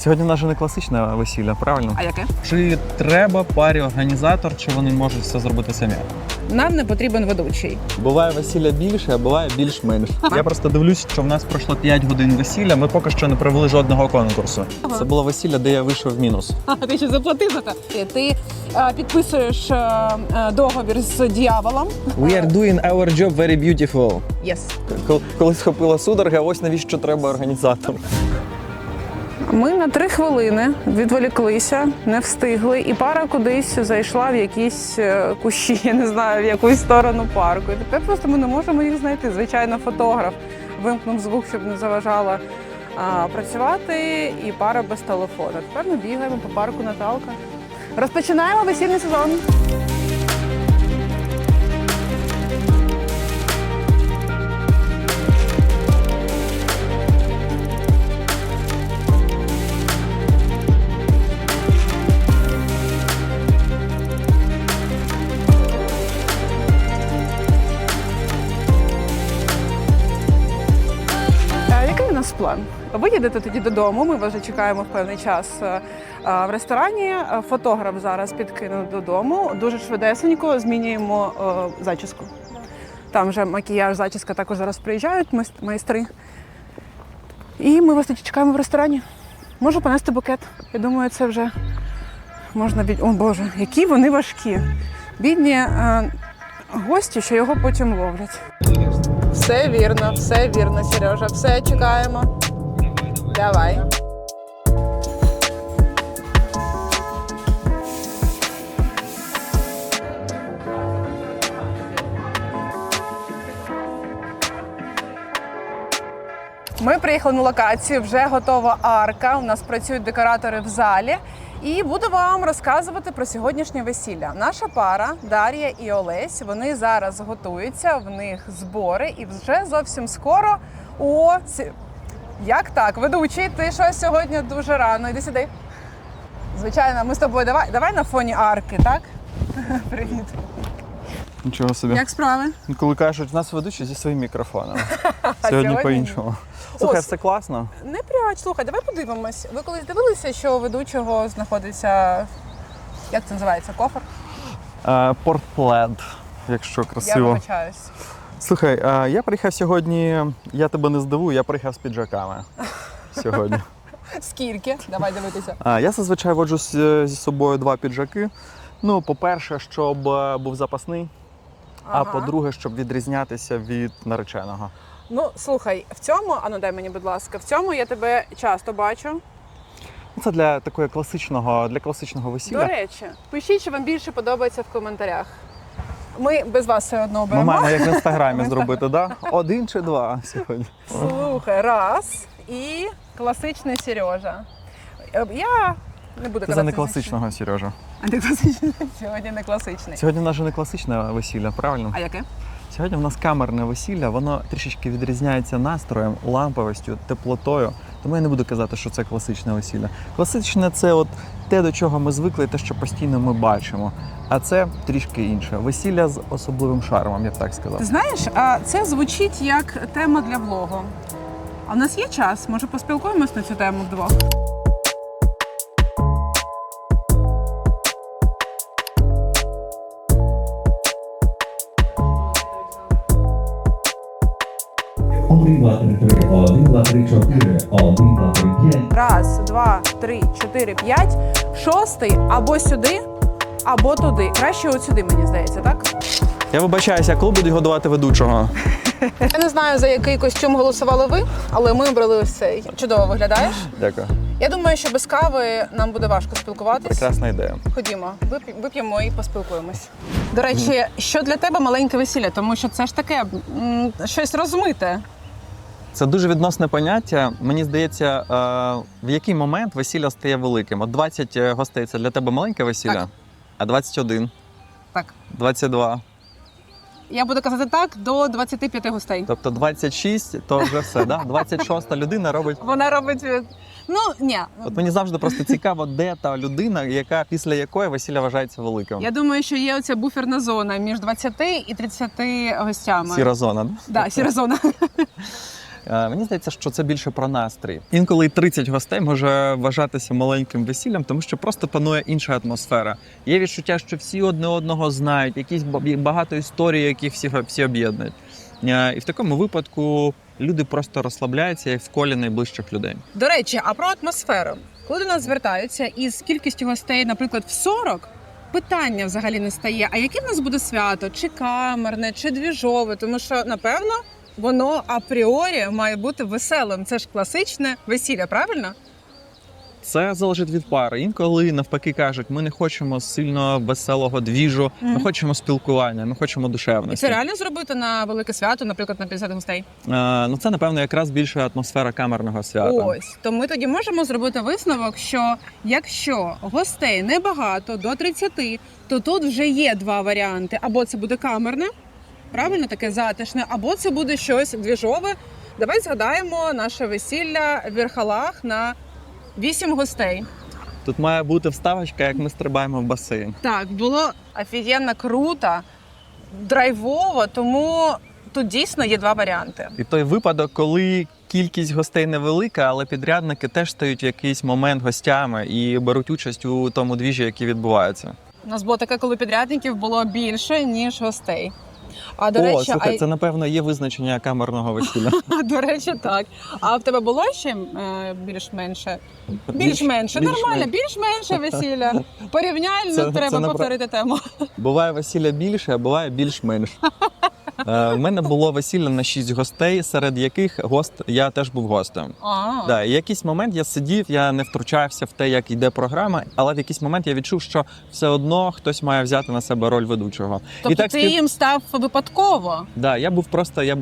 Сьогодні нас не класичне весілля, правильно? А яке? Чи треба парі організатор, чи вони можуть все зробити самі? Нам не потрібен ведучий. Буває весілля більше, а буває більш-менш. Я просто дивлюсь, що в нас пройшло 5 годин весілля. Ми поки що не провели жодного конкурсу. Це було весілля, де я вийшов в мінус. А ти ще заплатив за це? Ти е, підписуєш е, е, договір з дьяволом. We are doing our job very beautiful. Yes. Кол- Коли схопила судорога, ось навіщо треба організатор. Ми на три хвилини відволіклися, не встигли, і пара кудись зайшла в якісь е, кущі, я не знаю, в якусь сторону парку. І тепер просто ми не можемо їх знайти. Звичайно, фотограф вимкнув звук, щоб не заважала а, працювати, і пара без телефону. Тепер ми бігаємо по парку Наталка. Розпочинаємо весільний сезон. Їдете тоді додому. Ми вас вже чекаємо в певний час е, е, в ресторані. Е, Фотограф зараз підкинув додому. Дуже швидесенько змінюємо зачіску. Там вже макіяж, зачіска також зараз приїжджають майстри. І ми вас тоді чекаємо в ресторані. Можу понести букет. Я думаю, це вже можна від. О Боже, які вони важкі. Бідні е, гості, що його потім ловлять. Все вірно, все вірно, Сережа. Все чекаємо. Давай. Ми приїхали на локацію, вже готова арка. У нас працюють декоратори в залі. І буду вам розказувати про сьогоднішнє весілля. Наша пара Дар'я і Олесь. Вони зараз готуються, в них збори, і вже зовсім скоро. Ці- як так? Ведучий, ти що сьогодні дуже рано. Іди сюди. Звичайно, ми з тобою давай, давай на фоні арки, так? Привіт. Нічого собі. Як справи? Коли кажуть, в нас ведучі зі своїм мікрофоном. Сьогодні по-іншому. Слухай, все класно. Не пряч, слухай, давай подивимось. Ви колись дивилися, що у ведучого знаходиться. Як це називається? Кофр? Е, Портплед, якщо Я красиво. вибачаюсь. Слухай, а я приїхав сьогодні, я тебе не здивую, я приїхав з піджаками сьогодні. Скільки? Давай дивитися. А, я зазвичай воджу з- зі собою два піджаки. Ну, по-перше, щоб е, був запасний, а по-друге, щоб відрізнятися від нареченого. Ну, слухай, в цьому, а ну дай мені, будь ласка, в цьому я тебе часто бачу. Це для такого класичного, для класичного До речі, пишіть, що вам більше подобається в коментарях. Ми без вас все одно Ми оберемо. маємо як в інстаграмі зробити, да? Один чи два сьогодні. Слухай, раз і класичний Сережа. Е, Я не буду Це казати. за не класичного, Сережа. А не класичний. Сьогодні не класичний. Сьогодні в нас же не класичне весілля, правильно? А яке? Сьогодні в нас камерне весілля, воно трішечки відрізняється настроєм, ламповістю, теплотою. Тому я не буду казати, що це класичне весілля. Класичне це от те, до чого ми звикли, те, що постійно ми бачимо. А це трішки інше. Весілля з особливим шармом, я б так сказав. Ти знаєш, а це звучить як тема для влогу. А в нас є час, може поспілкуємось на цю тему вдвох. Один, два, три, три, один, два, три, чотири, один, два, три, п'ять. Раз, два, три, чотири, п'ять. Шостий або сюди, або туди. Краще от сюди, мені здається, так? Я вибачаюся, коли будуть годувати ведучого? Я не знаю, за який костюм голосували ви, але ми обрали ось цей. Чудово виглядаєш. Дякую. Я думаю, що без кави нам буде важко спілкуватись. Прекрасна ідея. Ходімо, вип'ємо вип'ємо і поспілкуємось. До речі, що для тебе маленьке весілля, тому що це ж таке м, щось розмите. Це дуже відносне поняття. Мені здається, е, в який момент весілля стає великим. От 20 гостей це для тебе маленьке весілля, Так. а 21, Так. 22. Я буду казати так до 25 гостей. Тобто 26, то вже все, да? 26 людина робить. Вона робить. е, Ну ні, От мені завжди просто цікаво, де та людина, яка після якої весілля вважається великим. я думаю, що є оця буферна зона між 20 і 30 гостями. Сіра зона. Да? Да, сіра зона. Е, Мені здається, що це більше про настрій. Інколи 30 гостей може вважатися маленьким весіллям, тому що просто панує інша атмосфера. Є відчуття, що всі одне одного знають, якісь багато історій, яких всі, всі об'єднують. Е, І в такому випадку люди просто розслабляються як в колі найближчих людей. До речі, а про атмосферу. Коли до нас звертаються із кількістю гостей, наприклад, в 40, питання взагалі не стає. А яке в нас буде свято? Чи камерне, чи двіжове? Тому що, напевно, воно апріорі має бути веселим. Це ж класичне весілля, правильно? Це залежить від пари. Інколи навпаки кажуть, ми не хочемо сильно веселого двіжу, ми хочемо спілкування, ми хочемо І це реально зробити на велике свято, наприклад, на 50 гостей. Е, ну це напевно якраз більше атмосфера камерного свята. Ось то ми тоді можемо зробити висновок, що якщо гостей небагато до 30, то тут вже є два варіанти: або це буде камерне, правильно таке затишне, або це буде щось двіжове. Давай згадаємо наше весілля в Вірхалах на 8 гостей. Тут має бути вставочка, як ми стрибаємо в басейн. Так, було офігенно круто, драйвово, тому тут дійсно є два варіанти. І той випадок, коли кількість гостей невелика, але підрядники теж стають в якийсь момент гостями і беруть участь у тому двіжі, який відбувається. У нас було таке, коли підрядників було більше, ніж гостей. А до О, речі, слухай, а, це напевно є визначення камерного весілля. до речі, так. А в тебе було ще е, більш-менше? Більш-менше, більш- нормально, більш-менше весілля. Порівняльно Це- треба це повторити тему. Буває весілля більше, а буває більш-менш. Е, У мене було весілля на шість гостей, серед яких гост я теж був гостем. Да, і якийсь момент я сидів, я не втручався в те, як йде програма, але в якийсь момент я відчув, що все одно хтось має взяти на себе роль ведучого. тобто і так ти спів- їм став випадково. Да, я був просто я,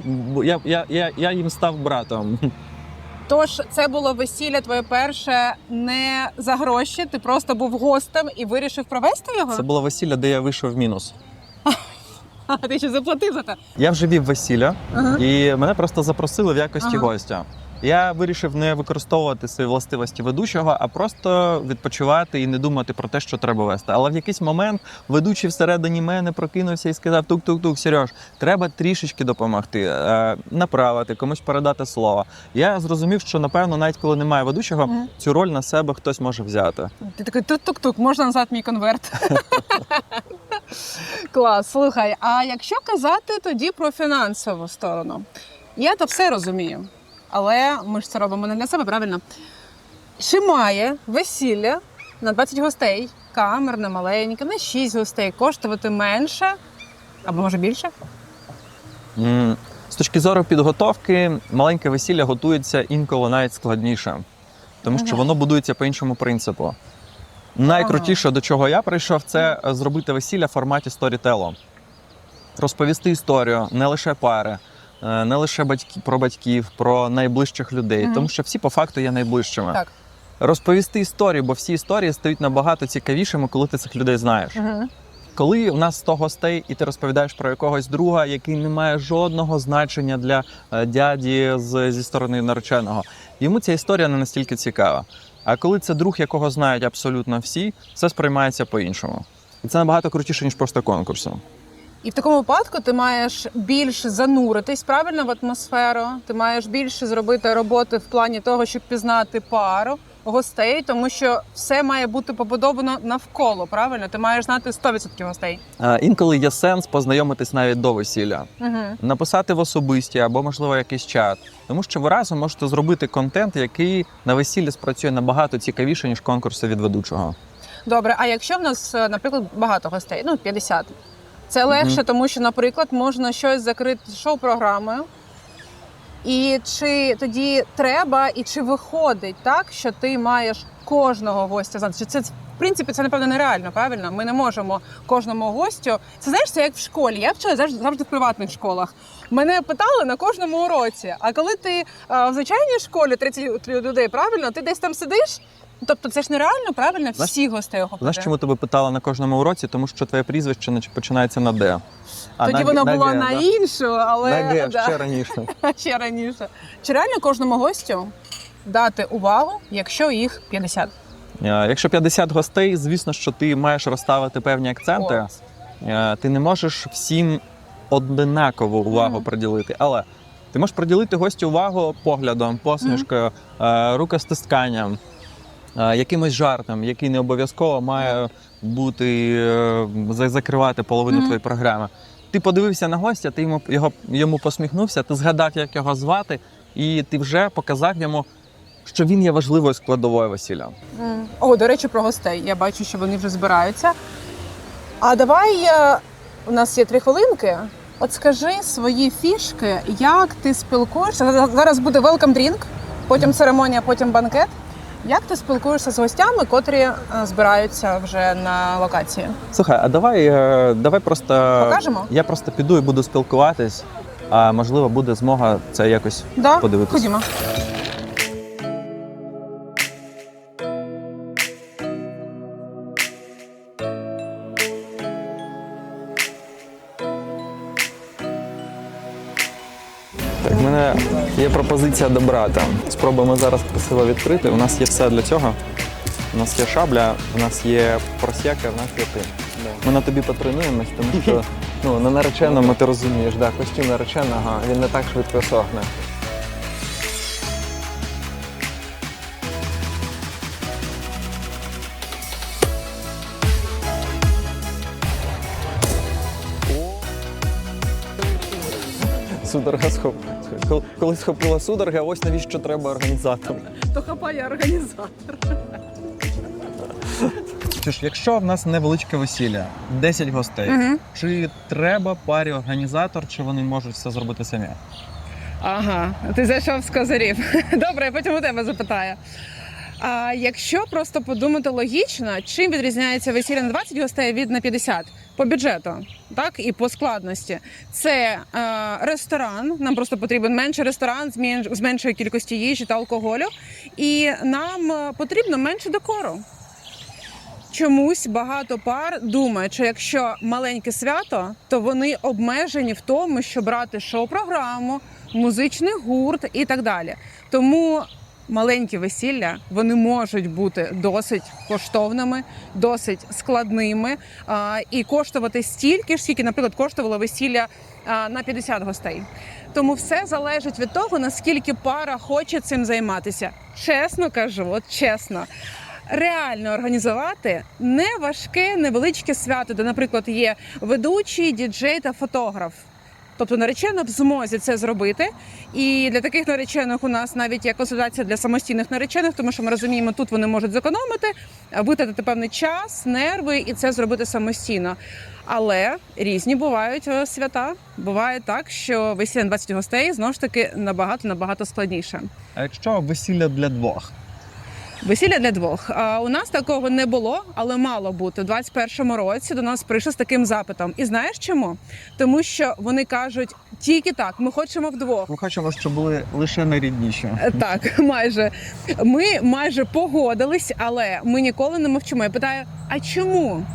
я, я, я, я їм став братом. Тож це було весілля твоє перше не за гроші. Ти просто був гостем і вирішив провести його. Це було весілля, де я вийшов в мінус. А ти ще заплатив за те? Я вже вів весілля, Ага. і мене просто запросили в якості Ага. гостя. Я вирішив не використовувати свої властивості ведучого, а просто відпочивати і не думати про те, що треба вести. Але в якийсь момент ведучий всередині мене прокинувся і сказав: Тук-тук-тук, Сереж, треба трішечки допомогти, е, направити, комусь передати слово. Я зрозумів, що напевно, навіть коли немає ведучого, Мгм. цю роль на себе хтось може взяти. Ти такий тук-тук-тук, можна назад мій конверт. Клас, слухай. А якщо казати тоді про фінансову сторону, я то все розумію, але ми ж це робимо не для себе, правильно? Чи має весілля на 20 гостей, камерне, маленьке, на 6 гостей коштувати менше або може більше? З точки зору підготовки, маленьке весілля готується інколи навіть складніше, тому що воно будується по іншому принципу. Найкрутіше, до чого я прийшов, це е, зробити весілля в форматі сторітело. Розповісти історію не лише пари, не лише батьки, про батьків, про найближчих людей, Мгм. тому що всі по факту є найближчими. Так. Розповісти історію, бо всі історії стають набагато цікавішими, коли ти цих людей знаєш. Угу. Коли у нас 100 гостей, і ти розповідаєш про якогось друга, який не має жодного значення для е, дяді з, зі сторони нареченого, йому ця історія не настільки цікава. А коли це друг, якого знають абсолютно всі, це сприймається по-іншому. І це набагато крутіше, ніж просто конкурси. І в такому випадку ти маєш більше зануритись правильно в атмосферу. Ти маєш більше зробити роботи в плані того, щоб пізнати пару гостей, тому що все має бути побудовано навколо. Правильно, ти маєш знати 100% гостей. Е, Інколи є сенс познайомитись навіть до весілля. Угу. написати в особисті або, можливо, якийсь чат. Тому що ви разом можете зробити контент, який на весіллі спрацює набагато цікавіше, ніж конкурси від ведучого. Добре, а якщо в нас, е, наприклад, багато гостей, ну 50, це легше, тому що, наприклад, можна щось закрити шоу-програмою. І чи тоді треба, і чи виходить так, що ти маєш кожного гостя знати? Чи це в принципі це напевно нереально, правильно? Ми не можемо кожному гостю. Це знаєш, це як в школі. Я вчила завжди, завжди в приватних школах. Мене питали на кожному уроці. А коли ти е, в звичайній школі 30 людей, правильно, ти десь там сидиш. Тобто це ж нереально, правильно? Знаєш- Всі гостей охопити. Знаєш, чому тебе питала на кожному уроці? Тому що твоє прізвище нач- починається на Д. А Тоді на, воно на було Г, на да. іншу, але на Г, да, ще раніше. ще раніше. Чи реально кожному гостю дати увагу, якщо їх 50? Е, Якщо 50 гостей, звісно, що ти маєш розставити певні акценти. От. Е, Ти не можеш всім однакову увагу Мгм. приділити. Але Ти можеш приділити гостю увагу поглядом, посмішкою, е, рукостисканням, якимось жартом, який не обов'язково має бути е, закривати половину Мгм. твоєї програми. Ти подивився на гостя, ти йому його йому посміхнувся, ти згадав, як його звати, і ти вже показав йому, що він є важливою складовою весілля. М. О, до речі, про гостей. Я бачу, що вони вже збираються. А давай е, у нас є три хвилинки. От скажи свої фішки, як ти спілкуєшся. Зараз буде welcome drink, потім церемонія, потім банкет. Як ти спілкуєшся з гостями, котрі е, збираються вже на локації? Слухай, а давай, е, давай просто Покажемо? я просто піду і буду спілкуватись. А можливо, буде змога це якось Да? подивитися. Ходімо. Є добра там. Спробуємо зараз красиво відкрити. У нас є все для цього. У нас є шабля, у нас є просяка, у нас є ти. Ми на тобі потренуємось, тому що ну, на нареченому ти розумієш, да, костюм нареченого він не так швидко сохне. Судорога схоп... Кол- Коли схопила судорога, ось навіщо треба організаторам. То хапає організатор. Що ж, якщо в нас невеличке весілля, 10 гостей, Угу. чи треба парі організатор, чи вони можуть все зробити самі? Ага, ти зайшов з козирів. Добре, я потім у тебе запитаю. А якщо просто подумати логічно, чим відрізняється весілля на 20 гостей від на 50? По бюджету, так і по складності. Це е, ресторан. Нам просто потрібен менший ресторан з менш- з меншою кількістю їжі та алкоголю, і нам е, потрібно менше декору. Чомусь багато пар думають, що якщо маленьке свято, то вони обмежені в тому, щоб брати шоу-програму, музичний гурт і так далі. Тому маленькі весілля вони можуть бути досить коштовними, досить складними і коштувати стільки ж, скільки, наприклад, коштувало весілля на 50 гостей. Тому все залежить від того, наскільки пара хоче цим займатися. Чесно кажу, от чесно. Реально організувати не важке, невеличке свято, де, наприклад, є ведучий, діджей та фотограф. Тобто наречена в змозі це зробити. І для таких наречених у нас навіть є консультація для самостійних наречених, тому що ми розуміємо, тут вони можуть зекономити, витратити певний час, нерви і це зробити самостійно. Але різні бувають е, свята. Буває так, що весілля на 20 гостей знову ж таки набагато набагато складніше. А якщо весілля для двох? Весілля для двох. А у нас такого не було, але мало бути. У 21-му році до нас прийшли з таким запитом. І знаєш чому? Тому що вони кажуть тільки так, ми хочемо вдвох. Ми хочемо, щоб були лише найрідніші. Е, Так, майже ми майже погодились, але ми ніколи не мовчимо. Я питаю: а чому?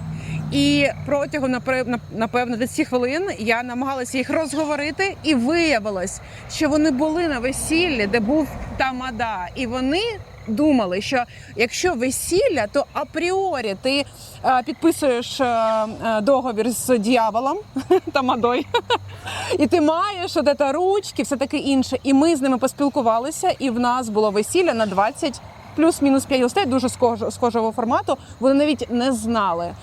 І протягом напевно 10 хвилин я намагалася їх розговорити, і виявилось, що вони були на весіллі, де був тамада, і вони. Думали, що якщо весілля, то апріорі ти е, підписуєш е, е, договір з дьяволом тамадою, і ти маєш от це ручки, все таке інше. І ми з ними поспілкувалися, і в нас було весілля на 20 плюс-мінус 5 гостей, дуже схожого, схожого формату. Вони навіть не знали,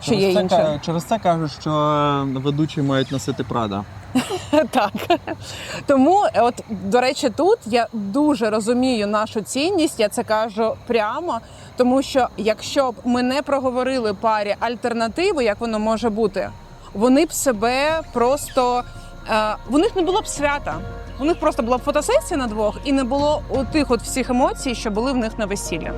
що є це, інше. через це кажуть, що ведучі мають носити Прада. Так. Тому, е, от, до речі, тут я дуже розумію нашу цінність, я це кажу прямо. Тому що якщо б ми не проговорили парі альтернативу, як воно може бути, вони б себе просто е, у них не було б свята. У них просто була б фотосесія на двох, і не було у тих от всіх емоцій, що були в них на весіллі.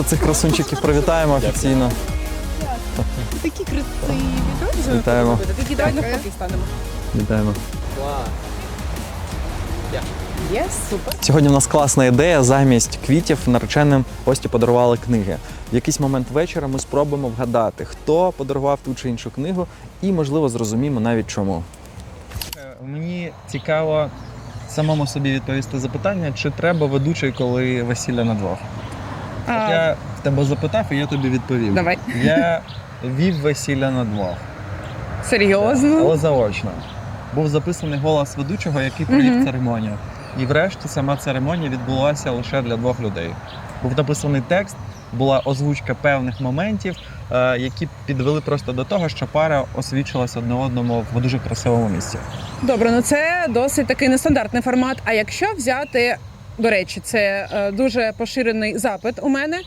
Просто цих красунчиків привітаємо офіційно. Такі красиві. Давайте Вітаємо. Такі давай навпаки станемо. Вітаємо. Є, супер. Сьогодні в нас класна ідея. Замість квітів нареченим гості подарували книги. В якийсь момент вечора ми спробуємо вгадати, хто подарував ту чи іншу книгу, і, можливо, зрозуміємо навіть чому. Мені цікаво самому собі відповісти запитання, чи треба ведучий, коли весілля на двох. А, Я в тебе запитав, і я тобі відповів. Давай. Я вів весілля на двох, Серйозно? але заочно. Був записаний голос ведучого, який провів Мгм. церемонію. І врешті сама церемонія відбулася лише для двох людей. Був написаний текст, була озвучка певних моментів, е, які підвели просто до того, що пара освічилась одне одному в дуже красивому місці. Добре, ну це досить такий нестандартний формат. А якщо взяти, до речі, це е, дуже поширений запит у мене.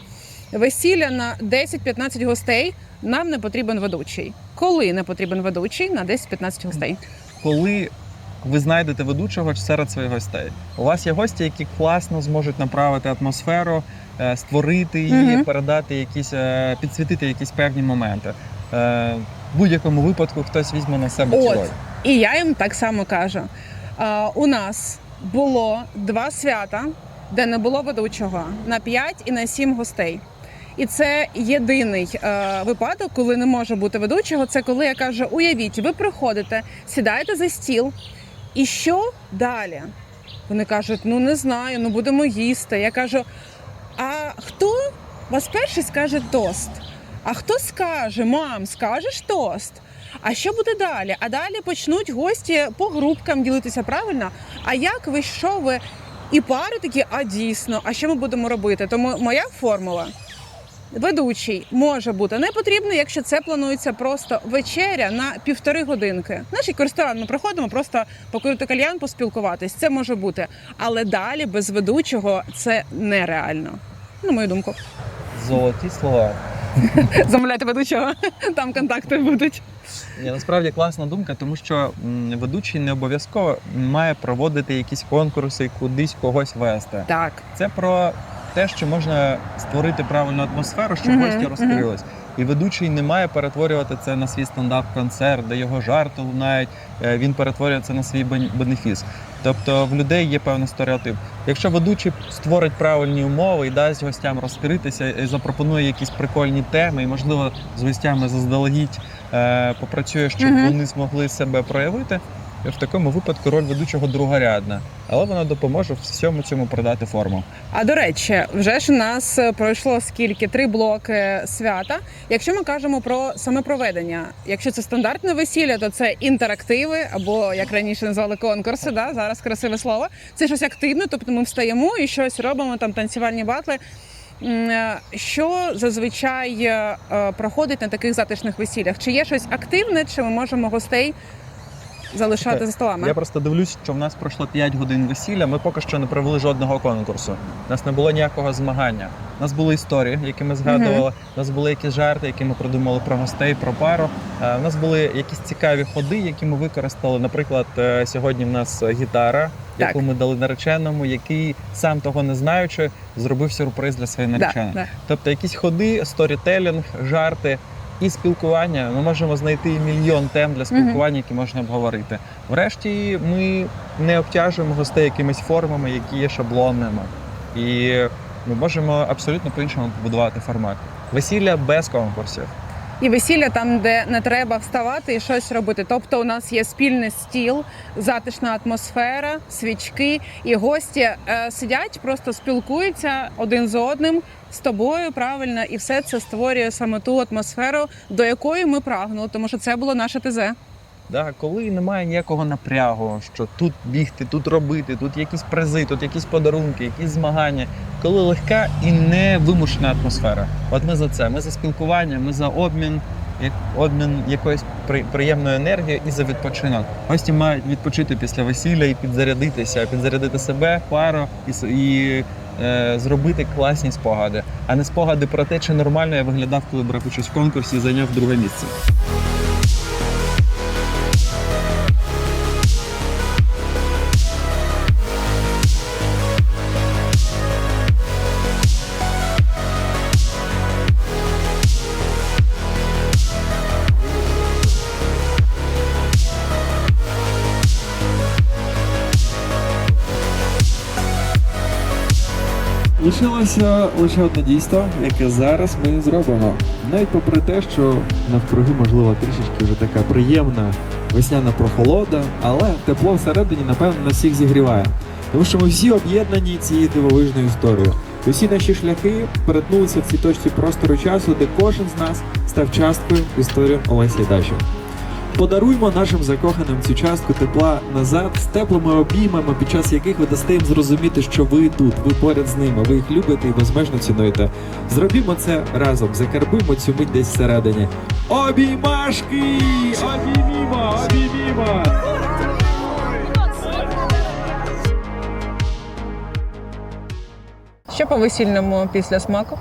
Весілля на 10-15 гостей нам не потрібен ведучий. Коли не потрібен ведучий на 10-15 гостей? Коли ви знайдете ведучого серед своїх гостей, у вас є гості, які класно зможуть направити атмосферу, е, створити її, Мгм. передати якісь, е, підсвітити якісь певні моменти. В будь-якому випадку хтось візьме на себе цю роль. І я їм так само кажу: у нас було два свята, де не було ведучого на 5 і на 7 гостей. І це єдиний е, випадок, коли не може бути ведучого. Це коли я кажу: уявіть, ви приходите, сідаєте за стіл, і що далі? Вони кажуть: ну не знаю, ну будемо їсти. Я кажу: а хто вас перший скаже тост? А хто скаже, мам, скажеш тост? А що буде далі? А далі почнуть гості по групкам ділитися правильно. А як ви що ви? І пари такі, а дійсно, а що ми будемо робити? Тому моя формула. Ведучий може бути не потрібний, якщо це планується просто вечеря на півтори годинки. Знаєш, як ресторан ми приходимо просто покурити кальян, поспілкуватись. Це може бути. Але далі без ведучого це нереально. На мою думку. Золоті слова. Замовляйте ведучого, там контакти будуть. Ні, насправді класна думка, тому що ведучий не обов'язково має проводити якісь конкурси, кудись когось вести. Так. Це про те, що можна створити правильну атмосферу, щоб Мгм, гості розкрились. І ведучий не має перетворювати це на свій стендап-концерт, де його жарти лунають. е, Він перетворює це на свій бен- бенефіс. Тобто в людей є певний стереотип. Якщо ведучий створить правильні умови і дасть гостям розкритися, і запропонує якісь прикольні теми, і можливо з гостями заздалегідь е, попрацює, щоб Мгм. вони змогли себе проявити. В такому випадку роль ведучого другорядна, але вона допоможе всьому цьому продати форму. А до речі, вже ж у нас е, пройшло скільки три блоки свята. Якщо ми кажемо про саме проведення, якщо це стандартне весілля, то це інтерактиви або як раніше назвали конкурси. Да? Зараз красиве слово. Це щось активне, тобто ми встаємо і щось робимо, там танцювальні батли. Е, Що зазвичай е, проходить на таких затишних весіллях? Чи є щось активне, чи ми можемо гостей залишати за столами? Я просто дивлюсь, що в нас пройшло 5 годин весілля. Ми поки що не провели жодного конкурсу. У нас не було ніякого змагання. У нас були історії, які ми згадували. У нас були якісь жарти, які ми придумали про гостей, про пару. Е, У нас були якісь цікаві ходи, які ми використали. Наприклад, е, сьогодні в нас гітара, Так. яку ми дали нареченому, який сам того не знаючи, зробив сюрприз для своєї Да, да. Тобто якісь ходи, сторітелінг, жарти і спілкування. Ми можемо знайти мільйон тем для спілкування, які можна обговорити. Врешті ми не обтяжуємо гостей якимись формами, які є шаблонними. І ми можемо абсолютно по-іншому побудувати формат. Весілля без конкурсів. І весілля там, де не треба вставати і щось робити. Тобто, у нас є спільний стіл, затишна атмосфера, свічки, і гості е, сидять, просто спілкуються один з одним з тобою правильно, і все це створює саме ту атмосферу, до якої ми прагнули, тому що це було наше ТЗ. Да, коли немає ніякого напрягу, що тут бігти, тут робити, тут якісь призи, тут якісь подарунки, якісь змагання. Коли легка і невимушена атмосфера. От ми за це. Ми за спілкування, ми за обмін, як обмін якоюсь при- приємною енергією і за відпочинок. Гості мають відпочити після весілля і підзарядитися, підзарядити себе, пару і, і е, зробити класні спогади, а не спогади про те, чи нормально я виглядав, коли брав участь в конкурсі і зайняв друге місце. Лишилося лише одне дійство, яке зараз ми зробимо. Навіть попри те, що навкруги, можливо, трішечки вже така приємна весняна прохолода, але тепло всередині, напевно, нас всіх зігріває. Тому що ми всі об'єднані цією дивовижною історією. Усі наші шляхи перетнулися в цій точці простору часу, де кожен з нас став часткою історії Олесі Дачу. Подаруймо нашим закоханим цю частку тепла назад з теплими обіймами, під час яких ви дасте їм зрозуміти, що ви тут, ви поряд з ними, ви їх любите і безмежно цінуєте. Зробімо це разом, закарбуємо цю мить десь всередині. Обіймашки! Обіймімо! Обіймімо! Що по весільному після смаку?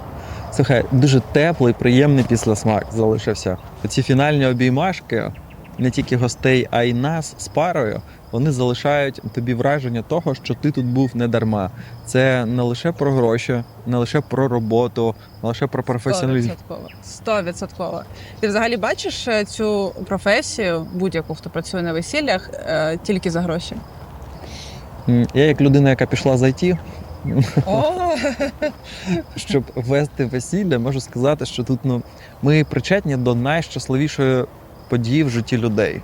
Слухай, дуже теплий, приємний післясмак залишився. Ці фінальні обіймашки не тільки гостей, а й нас з парою. Вони залишають тобі враження того, що ти тут був не дарма. Це не лише про гроші, не лише про роботу, не лише про професіоналізм. Стовідсотково. Ти взагалі бачиш е, цю професію, будь-яку, хто працює на весіллях, е, тільки за гроші? Я як людина, яка пішла з IT, щоб вести весілля, можу сказати, що тут ну, ми причетні до найщасливішої події в житті людей.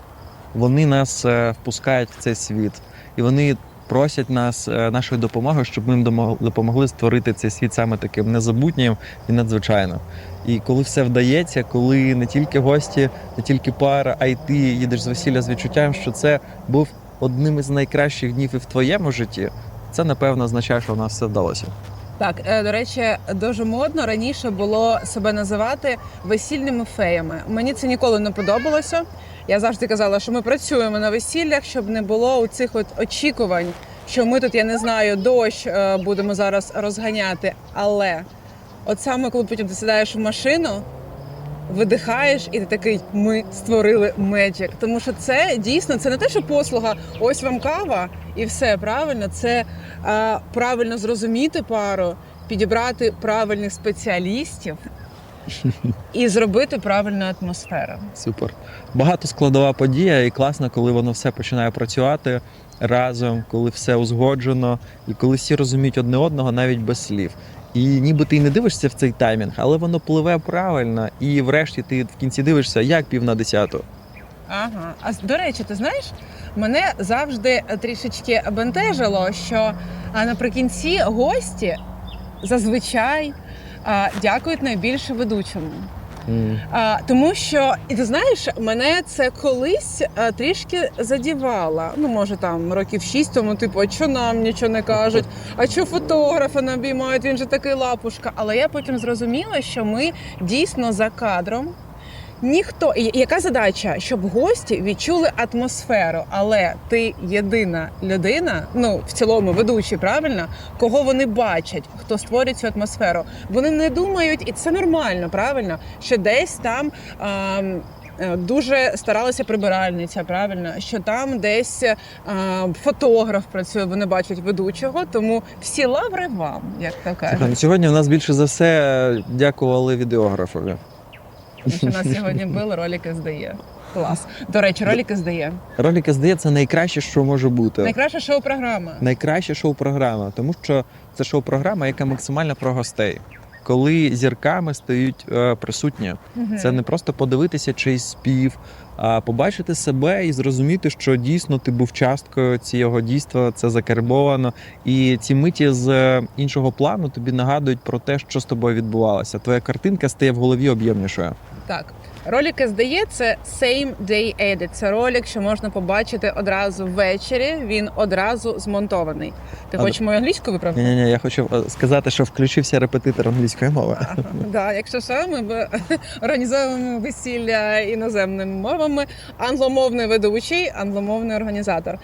Вони нас е, впускають в цей світ, і вони просять нас е, нашої допомоги, щоб ми їм допомогли створити цей світ саме таким незабутнім і надзвичайним. І коли все вдається, коли не тільки гості, не тільки пара, а й ти їдеш з весілля з відчуттям, що це був одним із найкращих днів і в твоєму житті, це напевно означає, що у нас все вдалося. Так, е, до речі, дуже модно раніше було себе називати весільними феями. Мені це ніколи не подобалося. Я завжди казала, що ми працюємо на весіллях, щоб не було у цих от очікувань, що ми тут, я не знаю, дощ е, будемо зараз розганяти. Але от саме коли потім ти сідаєш в машину, видихаєш, і ти такий, ми створили меджик. Тому що це дійсно це не те, що послуга, ось вам кава, і все правильно. Це е, правильно зрозуміти пару, підібрати правильних спеціалістів і зробити правильну атмосферу. Супер. Багато складова подія, і класно, коли воно все починає працювати разом, коли все узгоджено, і коли всі розуміють одне одного навіть без слів. І ніби ти не дивишся в цей таймінг, але воно пливе правильно, і врешті ти в кінці дивишся, як пів на десяту. Ага. А до речі, ти знаєш, мене завжди трішечки бентежило, що наприкінці гості зазвичай дякують найбільше ведучому. А, тому що, і ти знаєш, мене це колись а, трішки задівало. Ну, може, там років шість тому, типу, а що нам нічого не кажуть, а що фотографа не обіймають, він же такий лапушка. Але я потім зрозуміла, що ми дійсно за кадром. Ніхто і яка задача, щоб гості відчули атмосферу, але ти єдина людина, ну в цілому ведучий, правильно, кого вони бачать, хто створює цю атмосферу. Вони не думають, і це нормально, правильно, що десь там. ем, е, Дуже старалася прибиральниця, правильно, що там десь е, фотограф працює, вони бачать ведучого, тому всі лаври вам, як то кажуть. Сьогодні в нас більше за все е, дякували відеографові. Що нас сьогодні били, ролики здає. Клас. До речі, ролики здає. Ролики здає це найкраще, що може бути. Найкраща шоу-програма. найкраща шоу-програма, тому що це шоу-програма, яка максимально про гостей. Коли зірками стають е, присутні, це не просто подивитися чийсь спів, а побачити себе і зрозуміти, що дійсно ти був часткою цього дійства, це закарбовано. І ці миті з е, іншого плану тобі нагадують про те, що з тобою відбувалося. Твоя картинка стає в голові об'ємнішою. Так. Ролики здає це Same Day Edit. Це ролик, що можна побачити одразу ввечері. Він одразу змонтований. Ти А- хочеш мою англійську виправити? Ні, ні, ні, я хочу е, сказати, що включився репетитор англійської мови. Да, якщо що, ми б- організовуємо весілля іноземними мовами. Англомовний ведучий, англомовний організатор.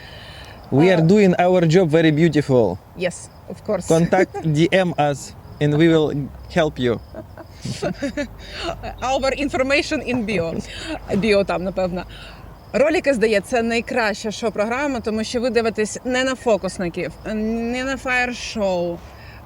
We are doing our job very beautiful. Yes, of course. Contact DM us and we will help you. Our information in bio. Біо там, напевно. Ролики здає це найкраща шоу-програма, тому що ви дивитесь не на фокусників, не на фаєр-шоу.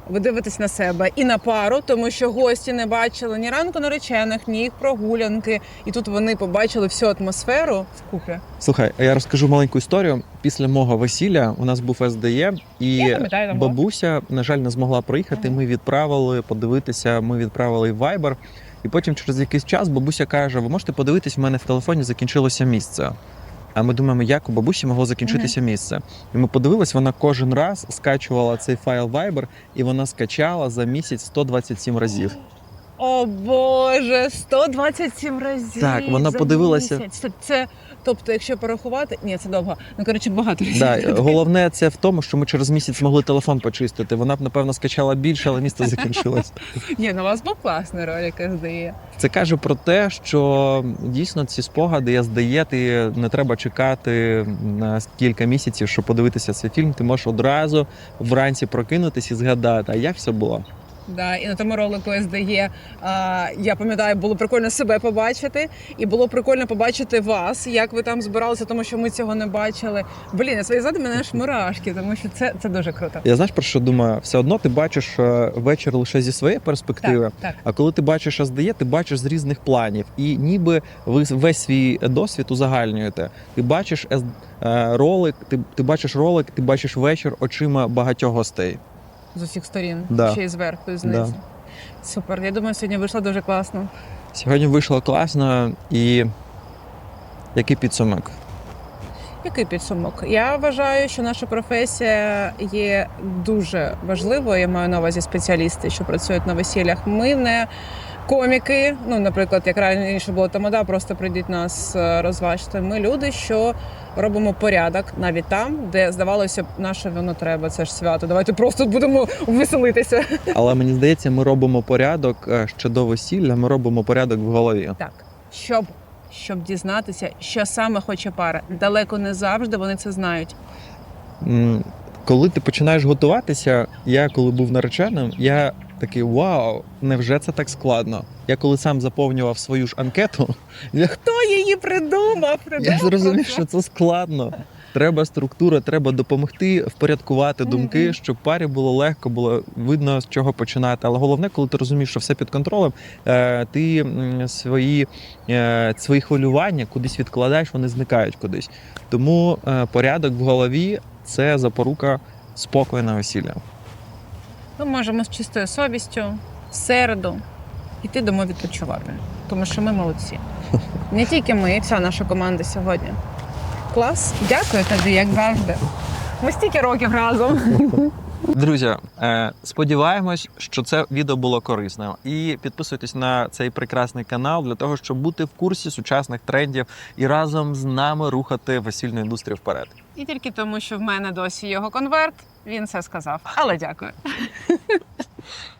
Ви дивитесь на себе і на пару, тому що гості не бачили ні ранку наречених, ні їх прогулянки. І тут вони побачили всю атмосферу вкупі. Слухай, я розкажу маленьку історію. Після мого весілля у нас був СДЄ, і Я пам'ятаю, бабуся, на жаль, не змогла проїхати. Ми відправили подивитися. Ми відправили в Viber. І потім, через якийсь час, бабуся каже: Ви можете подивитись, в мене в телефоні закінчилося місце. А ми думаємо, як у бабусі могло закінчитися місце. І ми подивились, вона кожен раз скачувала цей файл Viber, і вона скачала за місяць 127 разів. О Боже, 127 разів. Так, вона за подивилася. місяць. Це, це, тобто, якщо порахувати, ні, це довго. Ну коротше, багато. Да, головне це в тому, що ми через місяць змогли телефон почистити. Вона б напевно скачала більше, але місто закінчилось. Ні, ну у вас був класний ролик, СДЄ. Це каже про те, що дійсно ці спогади я здає, ти не треба чекати на кілька місяців, щоб подивитися цей фільм. Ти можеш одразу вранці прокинутися і згадати, а як все було. Да, і на тому ролику СДЄ а, я пам'ятаю, було прикольно себе побачити, і було прикольно побачити вас, як ви там збиралися, тому що ми цього не бачили. Блін, я свої ззаду мене аж мурашки, тому що це, це дуже круто. Я знаєш про що думаю? Все одно ти бачиш е, вечір лише зі своєї перспективи. Так, так. А коли ти бачиш СДЄ, ти бачиш з різних планів, і ніби ви весь свій досвід узагальнюєте. Ти бачиш е, ролик, ти, ти бачиш ролик, ти бачиш вечір очима багатьох гостей. З усіх сторін, Да. ще й зверху, і знизу. Супер. Я думаю, сьогодні вийшло дуже класно. Сьогодні вийшло класно і який підсумок? Який підсумок? Я вважаю, що наша професія є дуже важливою. Я маю на увазі спеціалісти, що працюють на весіллях. Ми не коміки. Ну, наприклад, як раніше було тамада, просто прийдіть нас е, розважте. Ми люди, що робимо порядок навіть там, де здавалося б, наше воно треба. Це ж свято. Давайте просто будемо веселитися. Але мені здається, ми робимо порядок е, ще до весілля. Ми робимо порядок в голові. Так, щоб. Щоб дізнатися, що саме хоче пара. Далеко не завжди вони це знають. Коли ти починаєш готуватися, я коли був нареченим, я такий вау, невже це так складно? Я коли сам заповнював свою ж анкету, я Хто її придумав? Я зрозумів, що це складно. Треба структура, треба допомогти впорядкувати думки, щоб парі було легко, було видно з чого починати. Але головне, коли ти розумієш, що все під контролем, е, ти свої, е, свої хвилювання кудись відкладаєш, вони зникають кудись. Тому е, порядок в голові це запорука спокою на весілля. Ми можемо з чистою совістю в середу йти домой відпочивати, тому що ми молодці. Не тільки ми, і вся наша команда сьогодні. Клас, дякую тобі, як завжди. Ми стільки років разом. Друзі, е, сподіваємось, що це відео було корисним. І підписуйтесь на цей прекрасний канал для того, щоб бути в курсі сучасних трендів і разом з нами рухати весільну індустрію вперед. І тільки тому, що в мене досі його конверт, він все сказав. Але дякую.